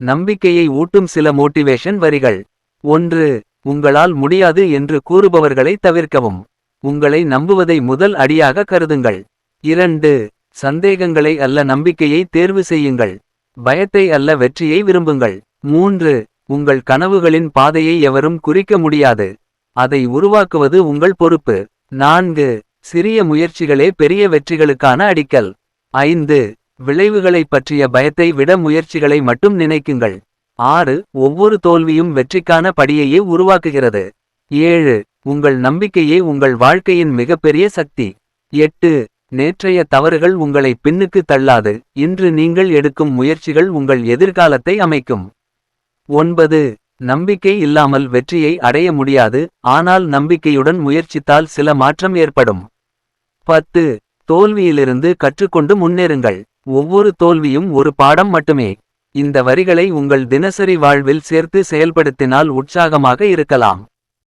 நம்பிக்கையை ஊட்டும் சில மோட்டிவேஷன் வரிகள். ஒன்று உங்களால் முடியாது என்று கூறுபவர்களை தவிர்க்கவும். உங்களை நம்புவதை முதல் அடியாக கருதுங்கள். இரண்டு சந்தேகங்களை அல்ல நம்பிக்கையை தேர்வு செய்யுங்கள். பயத்தை அல்ல வெற்றியை விரும்புங்கள். மூன்று உங்கள் கனவுகளின் பாதையை எவரும் குறிக்க முடியாது. அதை உருவாக்குவது உங்கள் பொறுப்பு. நான்கு சிறிய முயற்சிகளே பெரிய வெற்றிகளுக்கான அடிக்கல். ஐந்து விளைவுகளைப் பற்றிய பயத்தை விட முயற்சிகளை மட்டும் நினைக்குங்கள். ஆறு ஒவ்வொரு தோல்வியும் வெற்றிக்கான படியையே உருவாக்குகிறது. ஏழு உங்கள் நம்பிக்கையே உங்கள் வாழ்க்கையின் மிகப்பெரிய சக்தி. எட்டு நேற்றைய தவறுகள் உங்களை பின்னுக்கு தள்ளாது. இன்று நீங்கள் எடுக்கும் முயற்சிகள் உங்கள் எதிர்காலத்தை அமைக்கும். ஒன்பது நம்பிக்கை இல்லாமல் வெற்றியை அடைய முடியாது. ஆனால் நம்பிக்கையுடன் முயற்சித்தால் சில மாற்றம் ஏற்படும். பத்து தோல்வியிலிருந்து கற்றுக்கொண்டு முன்னேறுங்கள். ஒவ்வொரு தோல்வியும் ஒரு பாடம் மட்டுமே. இந்த வரிகளை உங்கள் தினசரி வாழ்வில் சேர்த்து செயல்படுத்தினால் உற்சாகமாக இருக்கலாம்.